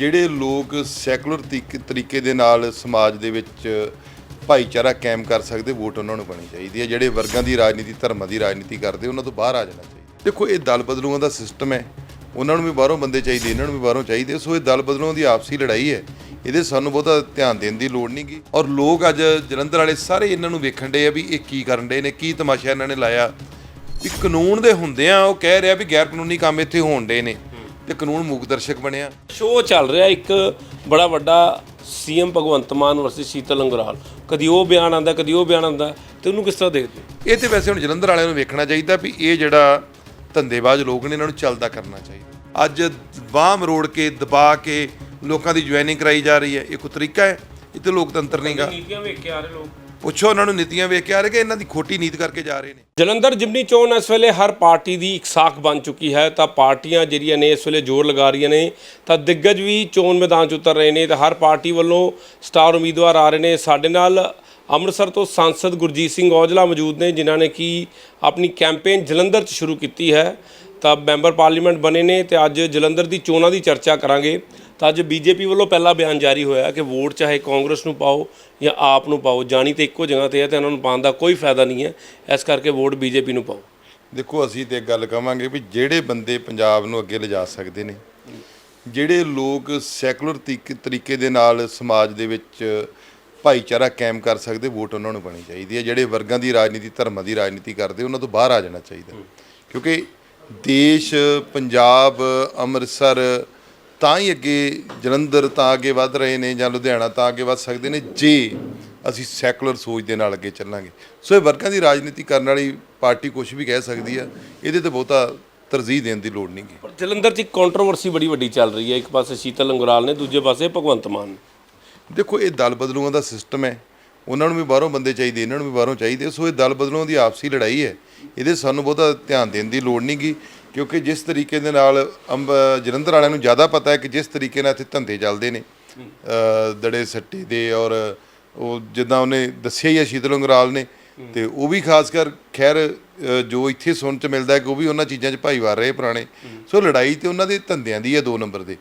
ਜਿਹੜੇ ਲੋਕ ਸੈਕੂਲਰ ਤਰੀਕ- ਤਰੀਕੇ ਦੇ ਨਾਲ ਸਮਾਜ ਦੇ ਵਿੱਚ ਭਾਈਚਾਰਾ ਕਾਇਮ ਕਰ ਸਕਦੇ, ਵੋਟ ਉਹਨਾਂ ਨੂੰ ਪਾਣੀ ਚਾਹੀਦੀ ਹੈ। ਜਿਹੜੇ ਵਰਗਾਂ ਦੀ ਰਾਜਨੀਤੀ, ਧਰਮਾਂ ਦੀ ਰਾਜਨੀਤੀ ਕਰਦੇ, ਉਹਨਾਂ ਤੋਂ ਬਾਹਰ ਆ ਜਾਣਾ ਚਾਹੀਦਾ। ਦੇਖੋ, ਇਹ ਦਲ ਬਦਲੂਆਂ ਦਾ ਸਿਸਟਮ ਹੈ। ਉਹਨਾਂ ਨੂੰ ਵੀ ਬਾਹਰੋਂ ਬੰਦੇ ਚਾਹੀਦੇ, ਇਹਨਾਂ ਨੂੰ ਵੀ ਬਾਹਰੋਂ ਚਾਹੀਦੇ। ਸੋ ਇਹ ਦਲ ਬਦਲੂਆਂ ਦੀ ਆਪਸੀ ਲੜਾਈ ਹੈ। ਇਹਦੇ ਸਾਨੂੰ ਬਹੁਤਾ ਧਿਆਨ ਦੇਣ ਦੀ ਲੋੜ ਨਹੀਂ ਗੀ। ਔਰ ਲੋਕ ਅੱਜ ਜਲੰਧਰ ਵਾਲੇ ਸਾਰੇ ਇਹਨਾਂ ਨੂੰ ਵੇਖਣ ਡੇ ਆ ਵੀ ਇਹ ਕੀ ਕਰਨ ਡੇ ਨੇ, ਕੀ ਤਮਾਸ਼ਾ ਇਹਨਾਂ ਨੇ ਲਾਇਆ। ਵੀ ਕਾਨੂੰਨ ਦੇ ਹੁੰਦਿਆਂ ਉਹ ਕਹਿ ਰਿਹਾ ਵੀ ਗੈਰ ਕਾਨੂੰਨੀ ਕੰਮ ਇੱਥੇ ਹੋਣ ਦੇ ਨੇ। ਤੇ ਕਾਨੂੰਨ ਮੂਕ ਦਰਸ਼ਕ ਬਣਿਆ। ਸ਼ੋਅ ਚੱਲ ਰਿਹਾ ਇੱਕ ਬੜਾ ਵੱਡਾ ਸੀਐਮ ਭਗਵੰਤ ਮਾਨ ਵਰਸਸ ਸ਼ੀਤਲ ਅੰਗਰਾਲ। ਕਦੀ ਉਹ ਬਿਆਨ ਆਂਦਾ ਕਦੀ ਉਹ ਬਿਆਨ ਆਂਦਾ ਤੇ ਉਹਨੂੰ ਕਿਸ ਤਰ੍ਹਾਂ ਦੇਖਦੇ? ਇਹ ਤੇ ਵੈਸੇ ਹੁਣ ਜਲੰਧਰ ਵਾਲਿਆਂ ਨੂੰ ਵੇਖਣਾ ਚਾਹੀਦਾ ਵੀ ਇਹ ਜਿਹੜਾ ਧੰਦੇਬਾਜ਼ ਲੋਕ ਨੇ ਇਹਨਾਂ ਨੂੰ ਚੱਲਦਾ ਕਰਨਾ ਚਾਹੀਦਾ। ਅੱਜ ਬਾਹ ਮਰੋੜ ਕੇ ਦਬਾ ਕੇ ਲੋਕਾਂ ਦੀ ਜੁਆਇਨਿੰਗ ਕਰਾਈ ਜਾ ਰਹੀ ਹੈ। ਇਹ ਕੋਈ ਤਰੀਕਾ ਹੈ? ਇਹ ਤੇ ਲੋਕਤੰਤਰ ਨਹੀਂਗਾ ਨੀਤੀਆਂ ਵੇਖ ਕੇ ਆ ਰਹੇ ਲੋਕ। ਪੁੱਛੋ ਉਹਨਾਂ ਨੂੰ ਨੀਤੀਆਂ ਵੇਖ ਕੇ ਆ ਰਹੇ ਕਿ ਇਹਨਾਂ ਦੀ ਖੋਟੀ ਨੀਤ ਕਰਕੇ ਜਾ ਰਹੇ ਨੇ। ਜਲੰਧਰ ਜਿਮਨੀ ਚੋਣ ਇਸ ਵੇਲੇ ਹਰ ਪਾਰਟੀ ਦੀ ਇੱਕ ਸਾਖ ਬਣ ਚੁੱਕੀ ਹੈ। ਤਾਂ ਪਾਰਟੀਆਂ ਜਿਹੜੀਆਂ ਨੇ ਇਸ ਵੇਲੇ ਜ਼ੋਰ ਲਗਾ ਰਹੀਆਂ ਨੇ, ਤਾਂ ਦਿੱਗਜ ਵੀ ਚੋਣ ਮੈਦਾਨ 'ਚ ਉਤਰ ਰਹੇ ਨੇ, ਤਾਂ ਹਰ ਪਾਰਟੀ ਵੱਲੋਂ ਸਟਾਰ ਉਮੀਦਵਾਰ ਆ ਰਹੇ ਨੇ। ਸਾਡੇ ਨਾਲ ਅੰਮ੍ਰਿਤਸਰ ਤੋਂ ਸਾਂਸਦ ਗੁਰਜੀਤ ਸਿੰਘ ਔਜਲਾ ਮੌਜੂਦ ਨੇ, ਜਿਨ੍ਹਾਂ ਨੇ ਕਿ ਆਪਣੀ ਕੈਂਪੇਨ ਜਲੰਧਰ 'ਚ ਸ਼ੁਰੂ ਕੀਤੀ ਹੈ। ਤਾਂ ਮੈਂਬਰ ਪਾਰਲੀਮੈਂਟ ਬਣੇ ਨੇ ਤੇ ਅੱਜ ਜਲੰਧਰ ਦੀ ਚੋਣਾਂ ਦੀ ਚਰਚਾ ਕਰਾਂਗੇ। ਤਾਂ ਅੱਜ ਬੀਜੇਪੀ ਵੱਲੋਂ ਪਹਿਲਾ ਬਿਆਨ ਜਾਰੀ ਹੋਇਆ ਕਿ ਵੋਟ ਚਾਹੇ ਕਾਂਗਰਸ ਨੂੰ ਪਾਓ ਜਾਂ ਆਪ ਨੂੰ ਪਾਓ, ਜਾਣੀ ਤੇ ਇੱਕੋ ਜਗ੍ਹਾ ਤੇ ਹੈ ਤੇ ਉਹਨਾਂ ਨੂੰ ਪਾਉਣ ਦਾ ਕੋਈ ਫਾਇਦਾ ਨਹੀਂ ਹੈ। ਇਸ ਕਰਕੇ ਵੋਟ ਬੀਜੇਪੀ ਨੂੰ ਪਾਓ। ਦੇਖੋ, ਅਸੀਂ ਤੇ ਇੱਕ ਗੱਲ ਕਵਾਂਗੇ ਵੀ ਜਿਹੜੇ ਬੰਦੇ ਪੰਜਾਬ ਨੂੰ ਅੱਗੇ ਲਿਜਾ ਸਕਦੇ ਨੇ, ਜਿਹੜੇ ਲੋਕ ਸੈਕੂਲਰ ਤਰੀਕ- ਤਰੀਕੇ ਦੇ ਨਾਲ ਸਮਾਜ ਦੇ ਵਿੱਚ ਭਾਈਚਾਰਾ ਕਾਇਮ ਕਰ ਸਕਦੇ, ਵੋਟ ਉਹਨਾਂ ਨੂੰ ਪਾਣੀ ਚਾਹੀਦੀ ਹੈ। ਜਿਹੜੇ ਵਰਗਾਂ ਦੀ ਰਾਜਨੀਤੀ, ਧਰਮਾਂ ਦੀ ਰਾਜਨੀਤੀ ਕਰਦੇ, ਉਹਨਾਂ ਤੋਂ ਬਾਹਰ ਆ ਜਾਣਾ ਚਾਹੀਦਾ। ਕਿਉਂਕਿ ਦੇਸ਼ ਪੰਜਾਬ ਅੰਮ੍ਰਿਤਸਰ ਤਾਂ ਹੀ ਅੱਗੇ ਜਲੰਧਰ ਤਾਂ ਅੱਗੇ ਵੱਧ ਰਹੇ ਨੇ ਜਾਂ ਲੁਧਿਆਣਾ ਤਾਂ ਅੱਗੇ ਵੱਧ ਸਕਦੇ ਨੇ ਜੇ ਅਸੀਂ ਸੈਕੂਲਰ ਸੋਚ ਦੇ ਨਾਲ ਅੱਗੇ ਚੱਲਾਂਗੇ। ਸੋ ਇਹ ਵਰਗਾਂ ਦੀ ਰਾਜਨੀਤੀ ਕਰਨ ਵਾਲੀ ਪਾਰਟੀ ਕੁਝ ਵੀ ਕਹਿ ਸਕਦੀ ਆ ਇਹਦੇ ਤੇ ਬਹੁਤਾ ਤਰਜੀਹ ਦੇਣ ਦੀ ਲੋੜ ਨਹੀਂ ਗੀ। ਪਰ ਜਲੰਧਰ 'ਚ ਇੱਕ ਕੰਟਰੋਵਰਸੀ ਬੜੀ ਵੱਡੀ ਚੱਲ ਰਹੀ ਹੈ। ਇੱਕ ਪਾਸੇ ਸ਼ੀਤਲ ਅੰਗਰਾਲ ਨੇ ਦੂਜੇ ਪਾਸੇ ਭਗਵੰਤ ਮਾਨ। ਦੇਖੋ ਇਹ ਦਲ ਬਦਲੂਆਂ ਦਾ ਸਿਸਟਮ ਹੈ। ਉਹਨਾਂ ਨੂੰ ਵੀ ਬਾਹਰੋਂ ਬੰਦੇ ਚਾਹੀਦੇ, ਇਹਨਾਂ ਨੂੰ ਵੀ ਬਾਹਰੋਂ ਚਾਹੀਦੇ। ਸੋ ਇਹ ਦਲ ਬਦਲੂਆਂ ਦੀ ਆਪਸੀ ਲੜਾਈ ਹੈ। ਇਹਦੇ ਸਾਨੂੰ ਬਹੁਤਾ ਧਿਆਨ ਦੇਣ ਦੀ ਲੋੜ ਨਹੀਂ ਗੀ, ਕਿਉਂਕਿ ਜਿਸ ਤਰੀਕੇ ਦੇ ਨਾਲ ਅੰਬ, ਜਲੰਧਰ ਵਾਲਿਆਂ ਨੂੰ ਜ਼ਿਆਦਾ ਪਤਾ ਹੈ ਕਿ ਜਿਸ ਤਰੀਕੇ ਨਾਲ ਇੱਥੇ ਧੰਦੇ ਚੱਲਦੇ ਨੇ ਦੜੇ ਸੱਟੇ ਦੇ ਔਰ ਉਹ ਜਿੱਦਾਂ ਉਹਨੇ ਦੱਸਿਆ ਹੀ ਹੈ ਸ਼ੀਤਲ ਅੰਗਰਾਲ ਨੇ, ਤੇ ਉਹ ਵੀ ਖਾਸ ਕਰ ਖੈਰ ਜੋ ਇੱਥੇ ਸੁਣਨ ਚ ਮਿਲਦਾ ਹੈ ਕਿ ਉਹ ਵੀ ਉਹਨਾਂ ਚੀਜ਼ਾਂ 'ਚ ਭਾਈਵਾਰ ਰਹੇ ਪੁਰਾਣੇ। ਸੋ ਲੜਾਈ ਤੇ ਉਹਨਾਂ ਦੇ ਧੰਦਿਆਂ ਦੀ ਹੈ ਦੋ ਨੰਬਰ ਦੇ।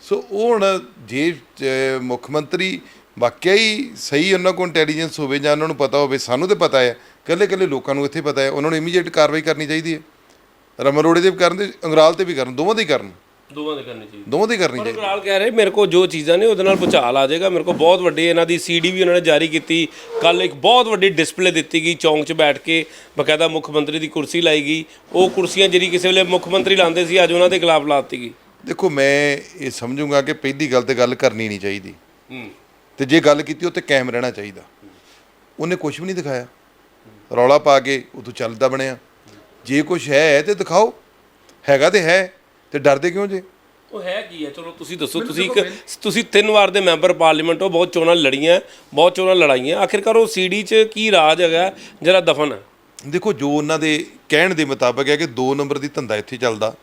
ਸੋ ਉਹ ਹੁਣ ਜੇ ਮੁੱਖ ਮੰਤਰੀ ਵਾਕਿਆ ਹੀ ਸਹੀ ਉਹਨਾਂ ਕੋਲ ਇੰਟੈਲੀਜੈਂਸ ਹੋਵੇ ਜਾਂ ਉਹਨਾਂ ਨੂੰ ਪਤਾ ਹੋਵੇ ਸਾਨੂੰ ਤੇ ਪਤਾ ਹੈ। ਕੱਲੇ ਕੱਲੇ ਲੋਕਾਂ ਨੂੰ ਇੱਥੇ ਪਤਾ ਹੈ ਉਹਨਾਂ ਨੂੰ ਇਮੀਡੀਏਟ ਕਾਰਵਾਈ ਕਰਨੀ ਚਾਹੀਦੀ ਹੈ। ਰਮਨ ਦੇ ਵੀ ਕਰਨ ਤੇ ਅੰਗਰਾਲ ਤੇ ਵੀ ਕਰਨ ਦੋਵਾਂ ਦੇ ਕਰਨ। ਦੋਵਾਂ ਦੇ ਕਰਨੇ ਚਾਹੀਦੇ। ਦੋਵਾਂ ਦੇ ਕਰਨੀ ਚਾਹੀਦੀ। ਅੰਗਰਾਲ ਕਹਿ ਰਹੇ ਮੇਰੇ ਕੋਲ ਜੋ ਚੀਜ਼ਾਂ ਨੇ ਉਹਦੇ ਨਾਲ ਭੁਚਾਲ ਆ ਜਾਏਗਾ ਮੇਰੇ ਕੋਲ ਬਹੁਤ ਵੱਡੀ ਇਹਨਾਂ ਦੀ ਸੀਡੀ ਵੀ ਉਹਨਾਂ ਨੇ ਜਾਰੀ ਕੀਤੀ। ਕੱਲ ਇੱਕ ਬਹੁਤ ਵੱਡੀ ਡਿਸਪਲੇ ਦਿੱਤੀ ਗਈ ਚੌਂਕ 'ਚ ਬੈਠ ਕੇ ਬਕਾਇਦਾ ਮੁੱਖ ਮੰਤਰੀ ਦੀ ਕੁਰਸੀ ਲਾਈ ਗਈ। ਉਹ ਕੁਰਸੀਆਂ ਜਿਹੜੀ ਕਿਸੇ ਵੇਲੇ ਮੁੱਖ ਮੰਤਰੀ ਲਾਉਂਦੇ ਸੀ ਅੱਜ ਉਹਨਾਂ ਦੇ ਖਿਲਾਫ ਲਾਤੀ ਗਈ। ਦੇਖੋ ਮੈਂ ਇਹ ਸਮਝੂੰਗਾ ਕਿ ਪਹਿਲੀ ਗੱਲ ਤੇ ਗੱਲ ਕਰਨੀ ਨਹੀਂ ਚਾਹੀਦੀ। ਹੂੰ। ਤੇ ਜੇ ਗੱਲ ਕੀਤੀ ਉਹ ਤੇ ਕਾਇਮ ਰਹਿਣਾ ਚਾਹੀਦਾ। ਉਹਨੇ ਕੁਝ ਵੀ ਨਹੀਂ ਦਿਖਾਇਆ। ਰੌਲਾ ਪਾ ਕੇ ਉਹ ਤੋਂ ਚੱਲਦਾ ਬਣਿਆ। ਜੇ ਕੁਝ ਹੈ ਤੇ ਦਿਖਾਓ। ਹੈਗਾ ਤੇ ਹੈ ਤੇ ਡਰਦੇ ਕਿਉਂ ਜੇ? ਉਹ ਹੈ ਕੀ ਹੈ? ਚਲੋ ਤੁਸੀਂ ਦੱਸੋ ਤੁਸੀਂ ਇੱਕ ਤੁਸੀਂ ਤਿੰਨ ਵਾਰ ਦੇ ਮੈਂਬਰ ਪਾਰਲੀਮੈਂਟ ਹੋ ਬਹੁਤ ਚੋਣਾਂ ਲੜੀਆਂ ਬਹੁਤ ਚੋਣਾਂ ਲੜਾਈਆਂ। ਆਖਿਰਕਾਰ ਉਹ ਸੀਡੀ 'ਚ ਕੀ ਰਾਜ ਹੈਗਾ ਜਿਹੜਾ ਦਫਨ ਹੈ? ਦੇਖੋ ਜੋ ਉਹਨਾਂ ਦੇ ਕਹਿਣ ਦੇ ਮੁਤਾਬਕ ਹੈ ਕਿ 2 ਨੰਬਰ ਦੀ ਧੰਦਾ ਇੱਥੇ ਚੱਲਦਾ।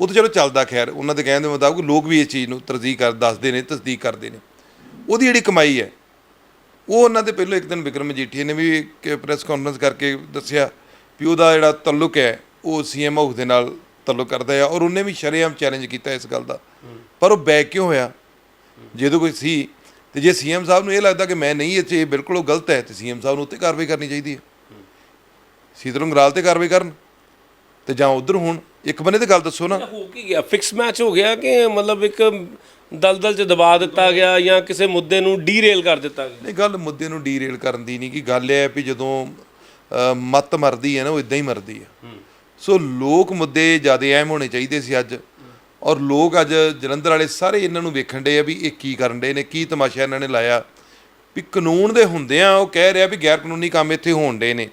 ਉਹ ਤਾਂ ਚਲੋ ਚੱਲਦਾ ਖੈਰ ਉਹਨਾਂ ਦੇ ਕਹਿਣ ਦੇ ਮੁਤਾਬਕ ਲੋਕ ਵੀ ਇਸ ਚੀਜ਼ ਨੂੰ ਤਰਜੀਹ ਕਰ ਦੱਸਦੇ ਨੇ ਤਸਦੀਕ ਕਰਦੇ ਨੇ। ਉਹਦੀ ਜਿਹੜੀ ਕਮਾਈ ਹੈ, ਉਹ ਉਹਨਾਂ ਦੇ ਪਹਿਲਾਂ ਇੱਕ ਦਿਨ ਵਿਕਰਮ ਮਜੀਠੀਆ ਨੇ ਵੀ ਇੱਕ ਪ੍ਰੈਸ ਕਾਨਫਰੰਸ ਕਰਕੇ ਦੱਸਿਆ ਵੀ ਉਹਦਾ ਜਿਹੜਾ ਤਾਲੁਕ ਹੈ, ਉਹ ਸੀਐਮ ਹਾਊਸ ਦੇ ਨਾਲ ਤਾਲੁਕ ਕਰਦਾ ਹੈ ਔਰ ਉਹਨੇ ਵੀ ਸ਼ਰੇਆਮ ਚੈਲੰਜ ਕੀਤਾ ਇਸ ਗੱਲ ਦਾ। ਪਰ ਉਹ ਬੈਕ ਕਿਉਂ ਹੋਇਆ? ਜਦੋਂ ਕੋਈ ਸੀ, ਤੇ ਜੇ ਸੀਐਮ ਸਾਹਿਬ ਨੂੰ ਇਹ ਲੱਗਦਾ ਕਿ ਮੈਂ ਨਹੀਂ ਇੱਥੇ ਇਹ ਬਿਲਕੁਲ ਉਹ ਗਲਤ ਹੈ, ਤੇ ਸੀਐਮ ਸਾਹਿਬ ਨੂੰ ਉੱਤੇ ਕਾਰਵਾਈ ਕਰਨੀ ਚਾਹੀਦੀ ਹੈ। ਸੀਤਲ ਅੰਗਰਾਲ ਤੇ ਕਾਰਵਾਈ ਕਰਨ, ਤੇ ਜਾਂ ਉਧਰ ਹੋਣ। ਇੱਕ ਬੰਨੇ ਤੇ ਗੱਲ ਦੱਸੋ ਨਾ। ਹੋ ਕੀ ਗਿਆ? ਫਿਕਸ ਮੈਚ ਹੋ ਗਿਆ ਕਿ ਮਤਲਬ ਇੱਕ ਦਲਦਲ 'ਚ ਦਬਾ ਦਿੱਤਾ ਗਿਆ ਜਾਂ ਕਿਸੇ ਮੁੱਦੇ ਨੂੰ ਡੀਰੇਲ ਕਰ ਦਿੱਤਾ ਗਿਆ? ਨਹੀਂ ਗੱਲ ਮੁੱਦੇ ਨੂੰ ਡੀਰੇਲ ਕਰਨ ਦੀ ਨਹੀਂ ਕਿ ਗੱਲ ਇਹ ਹੈ ਵੀ ਜਦੋਂ ਅ, ਮੱਤ ਮਰਦੀ ਹੈ ਨਾ ਉਹ ਇਦਾਂ ਹੀ ਮਰਦੀ ਹੈ। ਸੋ ਲੋਕ ਮੁੱਦੇ ਜ਼ਿਆਦਾ ਅਹਿਮ ਹੋਣੇ ਚਾਹੀਦੇ ਸੀ ਅੱਜ ਔਰ ਲੋਕ ਅੱਜ ਜਲੰਧਰ ਵਾਲੇ ਸਾਰੇ ਇਹਨਾਂ ਨੂੰ ਵੇਖਣ ਦੇ ਆ ਵੀ ਇਹ ਕੀ ਕਰਨ ਦੇ ਨੇ ਕੀ ਤਮਾਸ਼ਾ ਇਹਨਾਂ ਨੇ ਲਾਇਆ। ਵੀ ਕਾਨੂੰਨ ਦੇ ਹੁੰਦੇ ਆ ਉਹ ਕਹਿ ਰਿਹਾ ਵੀ ਗੈਰ ਕਾਨੂੰਨੀ ਕੰਮ ਇੱਥੇ ਹੋਣ ਦੇ ਨੇ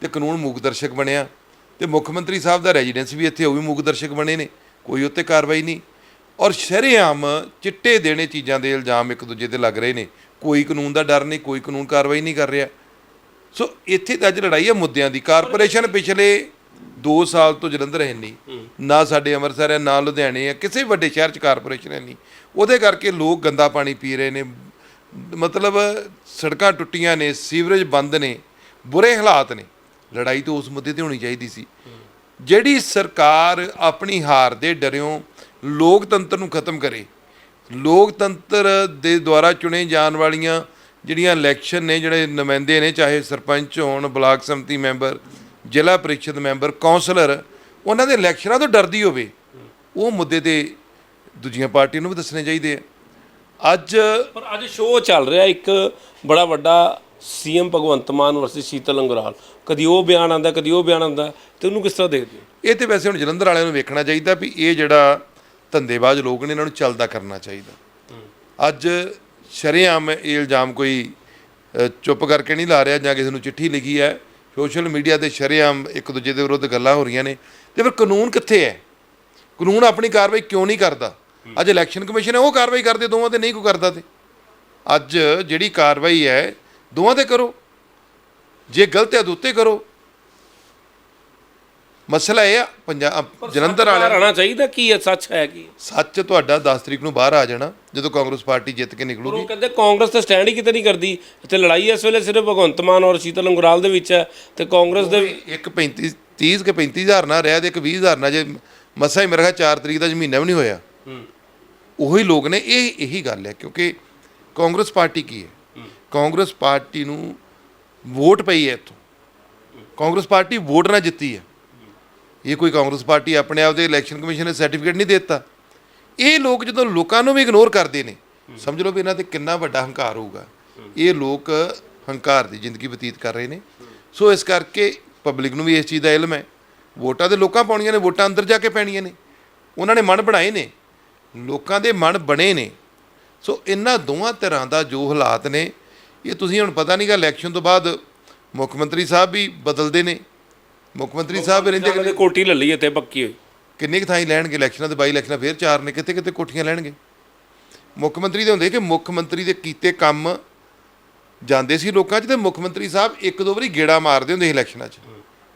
ਤੇ ਕਾਨੂੰਨ ਮੂਕ ਦਰਸ਼ਕ ਬਣਿਆ। ਤੇ ਮੁੱਖ ਮੰਤਰੀ ਸਾਹਿਬ ਦਾ ਰੈਜ਼ੀਡੈਂਸ ਵੀ ਇੱਥੇ ਉਹ ਵੀ ਮੂਕ ਦਰਸ਼ਕ ਬਣੇ ਨੇ ਕੋਈ ਉੱਤੇ ਕਾਰਵਾਈ ਨਹੀਂ। ਔਰ ਸ਼ਰੇਆਮ ਚਿੱਟੇ ਦੇਣੇ ਚੀਜ਼ਾਂ ਦੇ ਇਲਜ਼ਾਮ ਇੱਕ ਦੂਜੇ ਤੇ ਲੱਗ ਰਹੇ ਨੇ। ਕੋਈ ਕਾਨੂੰਨ ਦਾ ਡਰ ਨਹੀਂ ਕੋਈ ਕਾਨੂੰਨ ਕਾਰਵਾਈ ਨਹੀਂ ਕਰ ਰਿਹਾ। ਸੋ ਇੱਥੇ ਤਾਂ ਅੱਜ ਲੜਾਈ ਹੈ ਮੁੱਦਿਆਂ ਦੀ। ਕਾਰਪੋਰੇਸ਼ਨ ਪਿਛਲੇ 2 ਸਾਲ ਤੋਂ ਜਲੰਧਰ ਹੈ ਨਹੀਂ। ਨਾ ਸਾਡੇ ਅੰਮ੍ਰਿਤਸਰ ਹੈ ਨਾ ਲੁਧਿਆਣੇ ਹੈ ਕਿਸੇ ਵੱਡੇ ਸ਼ਹਿਰ 'ਚ ਕਾਰਪੋਰੇਸ਼ਨ ਹੈ ਨਹੀਂ। ਉਹਦੇ ਕਰਕੇ ਲੋਕ ਗੰਦਾ ਪਾਣੀ ਪੀ ਰਹੇ ਨੇ। ਮਤਲਬ ਸੜਕਾਂ ਟੁੱਟੀਆਂ ਨੇ ਸੀਵਰੇਜ ਬੰਦ ਨੇ ਬੁਰੇ ਹਾਲਾਤ ਨੇ। ਲੜਾਈ ਤਾਂ ਉਸ ਮੁੱਦੇ ਤੇ ਹੋਣੀ ਚਾਹੀਦੀ ਸੀ। ਜਿਹੜੀ ਸਰਕਾਰ ਆਪਣੀ ਹਾਰ ਦੇ ਡਰਿਓ ਲੋਕਤੰਤਰ ਨੂੰ ਖਤਮ ਕਰੇ। ਲੋਕਤੰਤਰ ਦੇ ਦੁਆਰਾ ਚੁਣੇ ਜਾਣ ਵਾਲੀਆਂ ਜਿਹੜੀਆਂ ਇਲੈਕਸ਼ਨ ਨੇ ਜਿਹੜੇ ਨੁਮਾਇੰਦੇ ਨੇ ਚਾਹੇ ਸਰਪੰਚ ਹੋਣ ਬਲਾਕ ਸੰਮਤੀ ਮੈਂਬਰ ਜ਼ਿਲ੍ਹਾ ਪ੍ਰੀਸ਼ਦ ਮੈਂਬਰ ਕੌਂਸਲਰ ਉਹਨਾਂ ਦੇ ਇਲੈਕਸ਼ਨਾਂ ਤੋਂ ਡਰਦੀ ਹੋਵੇ ਉਹ ਮੁੱਦੇ ਤੇ ਦੂਜੀਆਂ ਪਾਰਟੀਆਂ ਨੂੰ ਵੀ ਦੱਸਣੇ ਚਾਹੀਦੇ ਆ। ਅੱਜ ਪਰ ਅੱਜ ਸ਼ੋਅ ਚੱਲ ਰਿਹਾ ਇੱਕ ਬੜਾ ਵੱਡਾ ਸੀਐਮ ਭਗਵੰਤ ਮਾਨ ਵਰਸਸ ਸ਼ੀਤਲ ਅੰਗਰਾਲ। ਕਦੀ ਉਹ ਬਿਆਨ ਆਉਂਦਾ ਕਦੀ ਉਹ ਬਿਆਨ ਆਉਂਦਾ ਤੇ ਉਹਨੂੰ ਕਿਸ ਤਰ੍ਹਾਂ ਦੇਖਦੇ ਇਹ ਤੇ ਵੈਸੇ ਹੁਣ ਜਲੰਧਰ ਵਾਲਿਆਂ ਨੂੰ ਵੇਖਣਾ ਚਾਹੀਦਾ ਵੀ ਇਹ ਜਿਹੜਾ ਧੰਦੇਬਾਜ਼ ਲੋਕ ਨੇ, ਇਹਨਾਂ ਨੂੰ ਚੱਲਦਾ ਕਰਨਾ ਚਾਹੀਦਾ। ਅੱਜ ਸ਼ਰੇਆਮ ਇਹ ਇਲਜ਼ਾਮ ਕੋਈ ਚੁੱਪ ਕਰਕੇ ਨਹੀਂ ਲਾ ਰਿਹਾ ਜਾਂ ਕਿਸੇ ਨੂੰ ਚਿੱਠੀ ਲਿਖੀ ਹੈ। ਸੋਸ਼ਲ ਮੀਡੀਆ ਤੇ ਸ਼ਰੇਆਮ ਇੱਕ ਦੂਜੇ ਦੇ ਵਿਰੁੱਧ ਗੱਲਾਂ ਹੋ ਰਹੀਆਂ ਨੇ। ਤੇ ਫਿਰ ਕਾਨੂੰਨ ਕਿੱਥੇ ਹੈ? ਕਾਨੂੰਨ ਆਪਣੀ ਕਾਰਵਾਈ ਕਿਉਂ ਨਹੀਂ ਕਰਦਾ? ਅੱਜ ਇਲੈਕਸ਼ਨ ਕਮਿਸ਼ਨ ਹੈ, ਉਹ ਕਾਰਵਾਈ ਕਰਦੇ, ਦੋਵਾਂ ਤੇ ਨਹੀਂ ਕੋਈ ਕਰਦਾ ਤੇ। ਅੱਜ ਜਿਹੜੀ ਕਾਰਵਾਈ ਹੈ, ਦੋਵਾਂ ਤੇ ਕਰੋ। ਜੇ ਗਲਤ ਹੈ ਤਾਂ ਉੱਤੇ ਕਰੋ। ਮਸਲਾ ਇਹ ਆ ਪੰਜਾਬ ਜਲੰਧਰ ਵਾਲਿਆਂ ਆਣਾ ਚਾਹੀਦਾ ਕੀ ਇਹ ਸੱਚ ਹੈ ਕੀ? ਸੱਚ ਤੁਹਾਡਾ 10 ਤਰੀਕ ਨੂੰ ਬਾਹਰ ਆ ਜਾਣਾ ਜਦੋਂ ਕਾਂਗਰਸ ਪਾਰਟੀ ਜਿੱਤ ਕੇ ਨਿਕਲੂਗੀ ਉਹ ਕਹਿੰਦੇ ਕਾਂਗਰਸ ਤਾਂ ਸਟੈਂਡ ਹੀ ਕਿਤੇ ਨਹੀਂ ਕਰਦੀ। ਇੱਥੇ ਲੜਾਈ ਇਸ ਵੇਲੇ ਸਿਰਫ ਭਗਵੰਤ ਮਾਨ ਔਰ ਸ਼ੀਤਲ ਅੰਗਰਾਲ ਦੇ ਵਿੱਚ ਹੈ ਤੇ ਕਾਂਗਰਸ ਦੇ ਇੱਕ 35 30 ਕੇ 35000 ਨਾਲ ਰਿਹਾ ਤੇ ਇੱਕ 20000 ਨਾਲ ਜੇ ਮਸਾ ਹੀ ਮੇਰੇ ਖਿਆਲ 4 ਤਰੀਕ ਦਾ ਮਹੀਨਾ ਵੀ ਨਹੀਂ ਹੋਇਆ। ਹੂੰ। ਉਹੀ ਲੋਕ ਨੇ ਇਹ ਇਹੀ ਗੱਲ ਹੈ ਕਿਉਂਕਿ ਕਾਂਗਰਸ ਪਾਰਟੀ ਕੀ ਹੈ। ਕਾਂਗਰਸ ਪਾਰਟੀ ਨੂੰ ਵੋਟ ਪਈ ਹੈ ਇੱਥੋਂ। ਕਾਂਗਰਸ ਪਾਰਟੀ ਵੋਟ ਨਾਲ ਜਿੱਤੀ ਹੈ। ਇਹ ਕੋਈ ਕਾਂਗਰਸ ਪਾਰਟੀ ਆਪਣੇ ਆਪ ਦੇ ਇਲੈਕਸ਼ਨ ਕਮਿਸ਼ਨ ਨੇ ਸਰਟੀਫਿਕੇਟ ਨਹੀਂ ਦਿੱਤਾ। ਇਹ ਲੋਕ ਜਦੋਂ ਲੋਕਾਂ ਨੂੰ ਵੀ ਇਗਨੋਰ ਕਰਦੇ ਨੇ, ਸਮਝ ਲਓ ਵੀ ਇਹਨਾਂ ਤੇ ਕਿੰਨਾ ਵੱਡਾ ਹੰਕਾਰ ਹੋਊਗਾ। ਇਹ ਲੋਕ ਹੰਕਾਰ ਦੀ ਜ਼ਿੰਦਗੀ ਬਤੀਤ ਕਰ ਰਹੇ ਨੇ। ਸੋ ਇਸ ਕਰਕੇ ਪਬਲਿਕ ਨੂੰ ਵੀ ਇਸ ਚੀਜ਼ ਦਾ ਇਲਮ ਹੈ। ਵੋਟਾਂ ਦੇ ਲੋਕਾਂ ਪਾਉਣੀਆਂ ਨੇ, ਵੋਟਾਂ ਅੰਦਰ ਜਾ ਕੇ ਪੈਣੀਆਂ ਨੇ। ਉਹਨਾਂ ਨੇ ਮਨ ਬਣਾਏ ਨੇ। ਲੋਕਾਂ ਦੇ ਮਨ ਬਣੇ ਨੇ। ਸੋ ਇਹਨਾਂ ਦੋਵਾਂ ਤਰ੍ਹਾਂ ਦਾ ਜੋ ਹਾਲਾਤ ਨੇ, ਇਹ ਤੁਸੀਂ ਹੁਣ ਪਤਾ ਨਹੀਂਗਾ ਇਲੈਕਸ਼ਨ ਤੋਂ ਬਾਅਦ ਮੁੱਖ ਮੰਤਰੀ ਸਾਹਿਬ ਵੀ ਬਦਲਦੇ ਨੇ। ਮੁੱਖ ਮੰਤਰੀ ਸਾਹਿਬ ਰਹਿੰਦੇ ਕਹਿੰਦੇ ਕੋਟੀ ਲੱਲੀ ਇੱਥੇ ਪੱਕੀ ਹੋਈ। ਕਿੰਨੇ ਕੁ ਥਾਈਂ ਲੈਣਗੇ ਇਲੈਕਸ਼ਨਾਂ ਦੇ ਬਾਈ ਇਲੈਕਸ਼ਨਾਂ ਫੇਰ ਚਾਰ ਨੇ ਕਿਤੇ ਕਿਤੇ ਕੋਠੀਆਂ ਲੈਣਗੇ? ਮੁੱਖ ਮੰਤਰੀ ਦੇ ਹੁੰਦੇ ਕਿ ਮੁੱਖ ਮੰਤਰੀ ਦੇ ਕੀਤੇ ਕੰਮ ਜਾਂਦੇ ਸੀ ਲੋਕਾਂ 'ਚ ਤੇ ਮੁੱਖ ਮੰਤਰੀ ਸਾਹਿਬ ਇੱਕ ਦੋ ਵਾਰੀ ਗੇੜਾ ਮਾਰਦੇ ਹੁੰਦੇ ਸੀ ਇਲੈਕਸ਼ਨਾਂ 'ਚ।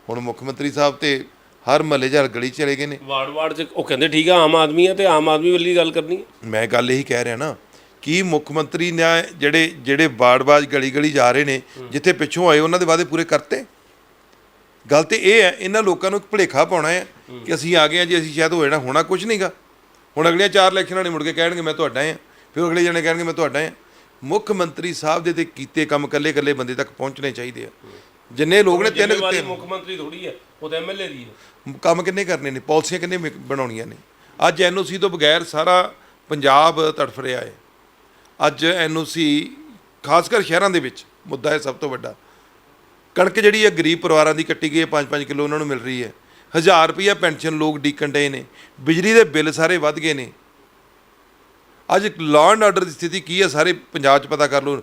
ਹੁਣ ਮੁੱਖ ਮੰਤਰੀ ਸਾਹਿਬ ਤੇ ਹਰ ਮਹੱਲੇ 'ਚ ਹਰ ਗਲੀ 'ਚ ਚਲੇ ਗਏ ਨੇ। ਵਾਰਡ ਵਾਰਡ ਚ ਉਹ ਕਹਿੰਦੇ ਠੀਕ ਆ ਆਮ ਆਦਮੀ ਆ ਤੇ ਆਮ ਆਦਮੀ ਵਾਲੀ ਗੱਲ ਕਰਨੀ ਹੈ ਮੈਂ ਗੱਲ ਇਹੀ ਕਹਿ ਰਿਹਾ ਨਾ ਕਿ ਮੁੱਖ ਮੰਤਰੀ ਨੇ ਜਿਹੜੇ ਜਿਹੜੇ ਵਾਰਡਬਾਜ਼ ਗਲੀ ਗਲੀ ਜਾ ਰਹੇ ਨੇ ਜਿੱਥੇ ਪਿੱਛੋਂ ਆਏ ਉਹਨਾਂ ਦੇ ਵਾਅਦੇ ਪੂਰੇ ਕਰਤੇ? ਗੱਲ ਤੇ ਇਹ ਹੈ ਇਹਨਾਂ ਲੋਕਾਂ ਨੂੰ ਇੱਕ ਭੁਲੇਖਾ ਪਾਉਣਾ ਹੈ ਕਿ ਅਸੀਂ ਆ ਗਏ ਹਾਂ ਜੀ ਅਸੀਂ ਸ਼ਾਇਦ ਹੋ ਜਾਣਾ ਹੋਣਾ ਕੁਝ ਨਹੀਂਗਾ ਹੁਣ ਅਗਲੀਆਂ ਚਾਰ ਇਲੈਕਸ਼ਨਾਂ ਨੇ ਮੁੜ ਕੇ ਕਹਿਣਗੇ ਮੈਂ ਤੁਹਾਡਾ ਹਾਂ। ਫਿਰ ਅਗਲੇ ਜਣੇ ਕਹਿਣਗੇ ਮੈਂ ਤੁਹਾਡਾ ਹਾਂ। ਮੁੱਖ ਮੰਤਰੀ ਸਾਹਿਬ ਦੇ ਤੇ ਕੀਤੇ ਕੰਮ ਕੱਲੇ ਕੱਲੇ ਬੰਦੇ ਤੱਕ ਪਹੁੰਚਣੇ ਚਾਹੀਦੇ ਆ। ਜਿੰਨੇ ਲੋਕ ਨੇ ਤਿੰਨ ਜ਼ਿੰਮੇਵਾਰੀ ਮੁੱਖ ਮੰਤਰੀ ਥੋੜੀ ਹੈ ਉਹ ਤਾਂ ਐਮਐਲਏ ਦੀ ਹੈ ਕੰਮ ਕਿੰਨੇ ਕਰਨੇ ਨੇ? ਪਾਲਿਸੀਆਂ ਕਿੰਨੇ ਬਣਾਉਣੀਆਂ ਨੇ? ਅੱਜ ਐਨਓਸੀ ਤੋਂ ਬਗੈਰ ਸਾਰਾ ਪੰਜਾਬ ਤੜਫ ਰਿਹਾ ਹੈ। ਅੱਜ ਐਨਓਸੀ ਖਾਸ ਕਰ ਸ਼ਹਿਰਾਂ ਦੇ ਵਿੱਚ ਮੁੱਦਾ ਹੈ ਸਭ ਤੋਂ ਵੱਡਾ ਕਣਕ ਜਿਹੜੀ ਹੈ ਗਰੀਬ ਪਰਿਵਾਰਾਂ ਦੀ ਕੱਟੀ ਗਈ ਹੈ 5-5 ਕਿਲੋ ਉਹਨਾਂ ਨੂੰ ਮਿਲ ਰਹੀ ਹੈ। 1000 ਰੁਪਈਆ ਪੈਨਸ਼ਨ ਲੋਕ ਡੀਕਣ ਡਏ ਨੇ। ਬਿਜਲੀ ਦੇ ਬਿੱਲ ਸਾਰੇ ਵੱਧ ਗਏ ਨੇ। ਅੱਜ ਲਾਅ ਐਂਡ ਆਰਡਰ ਦੀ ਸਥਿਤੀ ਕੀ ਹੈ ਸਾਰੇ ਪੰਜਾਬ 'ਚ ਪਤਾ ਕਰ ਲਓ।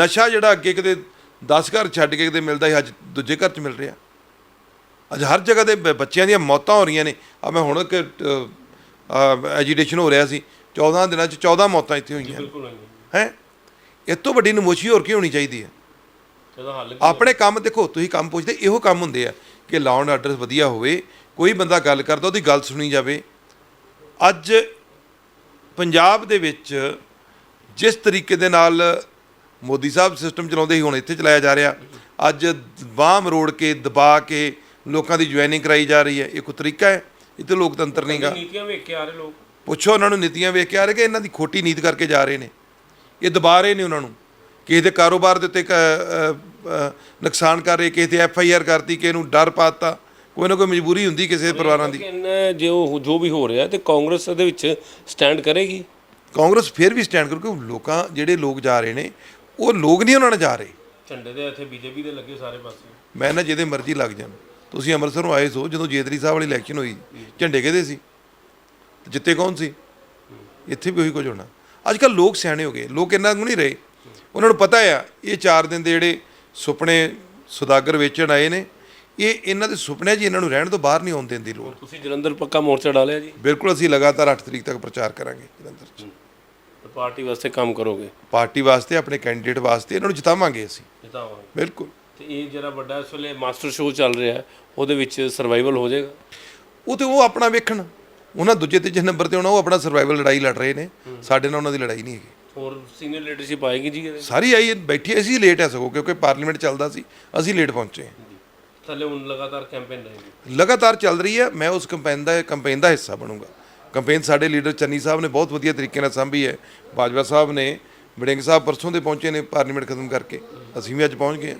ਨਸ਼ਾ ਜਿਹੜਾ ਅੱਗੇ ਕਿਤੇ 10 ਘਰ ਛੱਡ ਕੇ ਕਿਤੇ ਮਿਲਦਾ ਸੀ ਅੱਜ ਦੂਜੇ ਘਰ 'ਚ ਮਿਲ ਰਿਹਾ। ਅੱਜ ਹਰ ਜਗ੍ਹਾ ਤੇ ਬੱਚਿਆਂ ਦੀਆਂ ਮੌਤਾਂ ਹੋ ਰਹੀਆਂ ਨੇ। ਆ ਮੈਂ ਹੁਣ ਇੱਕ ਐਜੀਟੇਸ਼ਨ ਹੋ ਰਿਹਾ ਸੀ। 14 ਦਿਨਾਂ 'ਚ 14 ਮੌਤਾਂ ਇੱਥੇ ਹੋਈਆਂ ਹੈ? ਇਹ ਤੋਂ ਵੱਡੀ ਨਮੋਸ਼ੀ ਹੋਰ ਕੀ ਹੋਣੀ ਚਾਹੀਦੀ ਹੈ? ਇਹਦਾ ਹੱਲ ਆਪਣੇ ਕੰਮ ਦੇਖੋ ਤੁਸੀਂ ਕੰਮ ਪੁੱਛਦੇ ਇਹੋ ਕੰਮ ਹੁੰਦੇ ਆ ਕਿ ਲਾਅ ਐਂਡ ਆਰਡਰ ਵਧੀਆ ਹੋਵੇ ਕੋਈ ਬੰਦਾ ਗੱਲ ਕਰਦਾ ਉਹਦੀ ਗੱਲ ਸੁਣੀ ਜਾਵੇ। ਅੱਜ ਪੰਜਾਬ ਦੇ ਵਿੱਚ ਜਿਸ ਤਰੀਕੇ ਦੇ ਨਾਲ ਮੋਦੀ ਸਾਹਿਬ ਸਿਸਟਮ ਚਲਾਉਂਦੇ ਸੀ ਹੁਣ ਇੱਥੇ ਚਲਾਇਆ ਜਾ ਰਿਹਾ। ਅੱਜ ਬਾਹ ਮਰੋੜ ਕੇ ਦਬਾ ਕੇ ਲੋਕਾਂ ਦੀ ਜੁਆਇਨਿੰਗ ਕਰਾਈ ਜਾ ਰਹੀ ਹੈ। ਇਹ ਕੋਈ ਤਰੀਕਾ ਹੈ? ਇਹ ਤੇ ਲੋਕਤੰਤਰ ਨਹੀਂਗਾ। ਨੀਤੀਆਂ ਵੇਖ ਕੇ ਆ ਰਹੇ ਲੋਕ। ਪੁੱਛੋ ਉਹਨਾਂ ਨੂੰ ਨੀਤੀਆਂ ਵੇਖ ਕੇ ਆ ਰਹੇ ਕਿ ਇਹਨਾਂ ਦੀ ਖੋਟੀ ਨੀਤ ਕਰਕੇ ਜਾ ਰਹੇ ਨੇ? ਇਹ ਦਬਾ ਰਹੇ ਨੇ ਉਹਨਾਂ ਨੂੰ। ਕਿਸੇ ਦੇ ਕਾਰੋਬਾਰ ਦੇ ਉੱਤੇ ਨੁਕਸਾਨ ਕਰ ਰਹੇ ਕਿਸੇ ਤੇ ਐਫ ਆਈ ਆਰ ਕਰਤੀ ਕਿਸੇ ਨੂੰ ਡਰ ਪਾਤਾ ਕੋਈ ਨਾ ਕੋਈ ਮਜਬੂਰੀ ਹੁੰਦੀ ਕਿਸੇ ਦੇ ਪਰਿਵਾਰਾਂ ਦੀ। ਲੇਕਿਨ ਜੋ ਜੋ ਵੀ ਹੋ ਰਿਹਾ ਤੇ ਕਾਂਗਰਸ ਦੇ ਵਿੱਚ ਸਟੈਂਡ ਕਰੇਗੀ? ਕਾਂਗਰਸ ਫਿਰ ਵੀ ਸਟੈਂਡ ਕਰੂ ਕਿ ਲੋਕਾਂ ਜਿਹੜੇ ਲੋਕ ਜਾ ਰਹੇ ਨੇ ਉਹ ਲੋਕ ਨਹੀਂ ਉਹਨਾਂ ਨਾਲ ਜਾ ਰਹੇ। ਝੰਡੇ ਦੇ ਇੱਥੇ ਬੀਜੇਪੀ ਦੇ ਲੱਗੇ ਸਾਰੇ ਪਾਸੇ। ਮੈਂ ਨਾ ਜਿਹਦੇ ਮਰਜ਼ੀ ਲੱਗ ਜਾਣ। ਤੁਸੀਂ ਅੰਮ੍ਰਿਤਸਰੋਂ ਆਏ ਸੋ ਜਦੋਂ ਜੇਤਲੀ ਸਾਹਿਬ ਵਾਲੀ ਇਲੈਕਸ਼ਨ ਹੋਈ ਝੰਡੇ ਕਿਹਦੇ ਸੀ? ਜਿੱਤੇ ਕੌਣ ਸੀ? ਇੱਥੇ ਵੀ ਉਹੀ ਕੁਝ ਹੋਣਾ। ਅੱਜ ਕੱਲ ਲੋਕ ਸਿਆਣੇ ਹੋ ਗਏ ਲੋਕ ਇੰਨਾ ਨੂੰ ਨਹੀਂ ਰਹੇ। ਉਹਨਾਂ ਨੂੰ ਪਤਾ ਆ ਇਹ 4 ਦਿਨ ਦੇ ਜਿਹੜੇ ਸੁਪਨੇ ਸੁਦਾਗਰ ਵੇਚਣ ਆਏ ਨੇ ਇਹ ਇਹਨਾਂ ਦੇ ਸੁਪਨੇ ਜੀ ਇਹਨਾਂ ਨੂੰ ਰਹਿਣ ਤੋਂ ਬਾਹਰ ਨਹੀਂ ਆਉਣ ਦੇਣ ਦੀ ਲੋੜ। ਤੁਸੀਂ ਜਲੰਧਰ ਪੱਕਾ ਮੋਰਚਾ ਡਾਲਿਆ ਜੀ? ਬਿਲਕੁਲ ਅਸੀਂ ਲਗਾਤਾਰ 8 ਤਰੀਕ ਤੱਕ ਪ੍ਰਚਾਰ ਕਰਾਂਗੇ ਜਲੰਧਰ 'ਚ। ਪਾਰਟੀ ਵਾਸਤੇ ਕੰਮ ਕਰੋਗੇ? ਪਾਰਟੀ ਵਾਸਤੇ ਆਪਣੇ ਕੈਂਡੀਡੇਟ ਵਾਸਤੇ ਇਹਨਾਂ ਨੂੰ ਜਿਤਾਵਾਂਗੇ ਅਸੀਂ। ਜਿਤਾਵਾਂਗੇ। ਬਿਲਕੁਲ। ਤੇ ਇਹ ਜਿਹੜਾ ਵੱਡਾ ਇਸ ਵੇਲੇ ਮਾਸਟਰ ਸ਼ੋਅ ਚੱਲ ਰਿਹਾ ਹੈ ਉਹਦੇ ਵਿੱਚ ਸਰਵਾਈਵਲ ਹੋ ਜਾਏਗਾ? ਉਹ ਤੇ ਉਹ ਆਪਣਾ ਵੇਖਣ ਉਹਨਾਂ ਦੂਜੇ ਤੀਜੇ ਨੰਬਰ ਤੇ ਹੋਣਾ ਉਹ ਆਪਣਾ ਸਰਵਾਈਵਲ ਲੜਾਈ ਲੜ ਰਹੇ ਨੇ। ਸਾਡੇ ਨਾਲ ਉਹਨਾਂ ਦੀ ਲੜਾਈ ਨਹੀਂ ਹੈਗੀ। ਹੋਰ ਸੀਨੀਅਰ ਲੀਡਰਸ਼ਿਪ ਆਏਗੀ ਜੀ ਇਹਦੇ? ਸਾਰੀ ਆਈ ਬੈਠੀ ਅਸੀਂ ਲੇਟ ਆ ਸਗੋਂ ਕਿਉਂਕਿ ਪਾਰਲੀਮੈਂਟ ਚੱਲਦਾ ਸੀ ਅਸੀਂ ਲੇਟ ਪਹੁੰਚੇ ਹਾਂ। ਥੱਲੇ ਹੁਣ ਲਗਾਤਾਰ ਕੈਂਪੇਨ ਰਹੇਗੀ। ਲਗਾਤਾਰ ਚੱਲ ਰਹੀ ਹੈ ਮੈਂ ਉਸ ਕੰਪੇਨ ਦਾ ਕੰਪੇਨ ਦਾ ਹਿੱਸਾ ਬਣੂੰਗਾ। ਕੰਪੇਨ ਸਾਡੇ ਲੀਡਰ ਚੰਨੀ ਸਾਹਿਬ ਨੇ ਬਹੁਤ ਵਧੀਆ ਤਰੀਕੇ ਨਾਲ ਸੰਭੀ ਹੈ। ਬਾਜਵਾ ਸਾਹਿਬ ਨੇ ਵੜਿੰਗ ਸਾਹਿਬ ਪਰਸੋਂ ਦੇ ਪਹੁੰਚੇ ਨੇ ਪਾਰਲੀਮੈਂਟ ਖਤਮ ਕਰਕੇ ਅਸੀਂ ਵੀ ਅੱਜ ਪਹੁੰਚ ਗਏ ਹਾਂ।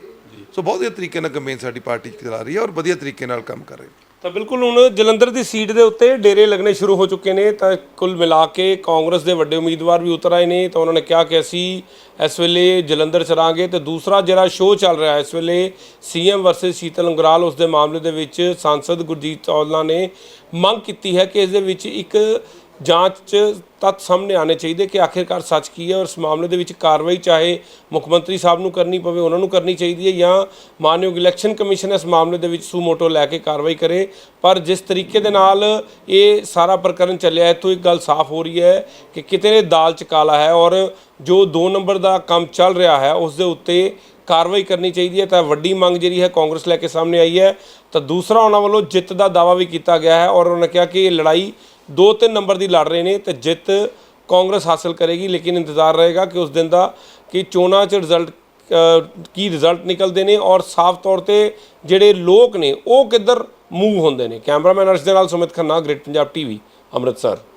ਸੋ ਬਹੁਤ ਵਧੀਆ ਤਰੀਕੇ ਨਾਲ ਕੰਪੇਨ ਸਾਡੀ ਪਾਰਟੀ ਚਲਾ ਰਹੀ ਹੈ ਔਰ ਵਧੀਆ ਤਰੀਕੇ ਨਾਲ ਕੰਮ ਕਰ ਰਹੀ ਹੈ ਤਾਂ ਬਿਲਕੁਲ ਹੁਣ ਜਲੰਧਰ ਦੀ ਸੀਟ ਦੇ ਉੱਤੇ ਡੇਰੇ ਲੱਗਣੇ ਸ਼ੁਰੂ ਹੋ ਚੁੱਕੇ ਨੇ, ਤਾਂ ਕੁੱਲ ਮਿਲਾ ਕੇ ਕਾਂਗਰਸ ਦੇ ਵੱਡੇ ਉਮੀਦਵਾਰ ਵੀ ਉਤਰ ਆਏ ਨੇ, ਤਾਂ ਉਹਨਾਂ ਨੇ ਕਿਹਾ ਕਿ ਅਸੀਂ ਇਸ ਵੇਲੇ ਜਲੰਧਰ ਚਲਾਂਗੇ ਤੇ ਦੂਸਰਾ ਜਿਹੜਾ ਸ਼ੋਅ ਚੱਲ ਰਿਹਾ ਇਸ ਵੇਲੇ ਸੀਐਮ ਵਰਸਸ ਸ਼ੀਤਲ ਅੰਗਰਾਲ ਉਸ ਦੇ ਮਾਮਲੇ ਦੇ ਵਿੱਚ ਸਾਂਸਦ ਗੁਰਜੀਤ ਚੌਧਲਾ ਨੇ ਮੰਗ ਕੀਤੀ ਹੈ ਕਿ ਇਸ ਦੇ ਵਿੱਚ ਇੱਕ ਜਾਂਚ 'ਚ ਤੱਥ ਸਾਹਮਣੇ ਆਣੇ ਚਾਹੀਦੇ ਕਿ ਆਖਿਰਕਾਰ ਸੱਚ ਕੀ ਹੈ ਔਰ ਇਸ ਮਾਮਲੇ ਦੇ ਵਿੱਚ ਕਾਰਵਾਈ ਚਾਹੇ ਮੁੱਖ ਮੰਤਰੀ ਸਾਹਿਬ ਨੂੰ ਕਰਨੀ ਪਵੇ, ਉਹਨਾਂ ਨੂੰ ਕਰਨੀ ਚਾਹੀਦੀ ਹੈ ਜਾਂ ਮਾਨਯੋਗ ਇਲੈਕਸ਼ਨ ਕਮਿਸ਼ਨ ਇਸ ਮਾਮਲੇ ਦੇ ਵਿੱਚ ਸੂਮੋਟੋ ਲੈ ਕੇ ਕਾਰਵਾਈ ਕਰੇ। ਪਰ ਜਿਸ ਤਰੀਕੇ ਦੇ ਨਾਲ ਇਹ ਸਾਰਾ ਪ੍ਰਕਰਨ ਚੱਲਿਆ ਹੈ ਤੋਂ ਇੱਕ ਗੱਲ ਸਾਫ਼ ਹੋ ਰਹੀ ਹੈ ਕਿ ਕਿਤੇ ਨੇ ਦਾਲ ਚ ਕਾਲਾ ਹੈ ਔਰ ਜੋ 2 ਨੰਬਰ ਦਾ ਕੰਮ ਚੱਲ ਰਿਹਾ ਹੈ, ਉਸ ਦੇ ਉੱਤੇ ਕਾਰਵਾਈ ਕਰਨੀ ਚਾਹੀਦੀ ਹੈ। ਤਾਂ ਵੱਡੀ ਮੰਗ ਜਿਹੜੀ ਹੈ ਕਾਂਗਰਸ ਲੈ ਕੇ ਸਾਹਮਣੇ ਆਈ ਹੈ। ਤਾਂ ਦੂਸਰਾ ਉਹਨਾਂ ਵੱਲੋਂ ਜਿੱਤ ਦਾ ਦਾਵਾ ਵੀ ਕੀਤਾ ਗਿਆ ਹੈ ਔਰ ਉਹਨਾਂ ਨੇ ਕਿਹਾ ਕਿ ਇਹ ਲੜਾਈ 2-3 ਨੰਬਰ ਦੀ ਲੜ ਰਹੇ ਨੇ ਤੇ ਜਿੱਤ ਕਾਂਗਰਸ ਹਾਸਲ ਕਰੇਗੀ, ਲੇਕਿਨ ਇੰਤਜ਼ਾਰ ਰਹੇਗਾ ਕਿ ਉਸ ਦਿਨ ਦਾ ਕਿ ਚੋਣਾਂ 'ਚ ਰਿਜ਼ਲਟ ਕੀ ਰਿਜ਼ਲਟ ਨਿਕਲਦੇ ਨੇ ਔਰ ਸਾਫ਼ ਤੌਰ ਤੇ ਜਿਹੜੇ ਲੋਕ ਨੇ ਉਹ ਕਿੱਧਰ ਮੂਵ ਹੁੰਦੇ ਨੇ। ਕੈਮਰਾਮੈਨ ਅਰਸ਼ ਦੇ ਨਾਲ ਸੁਮਿਤ ਖੰਨਾ, ਗ੍ਰੇਟ ਪੰਜਾਬ ਟੀਵੀ, ਅੰਮ੍ਰਿਤਸਰ।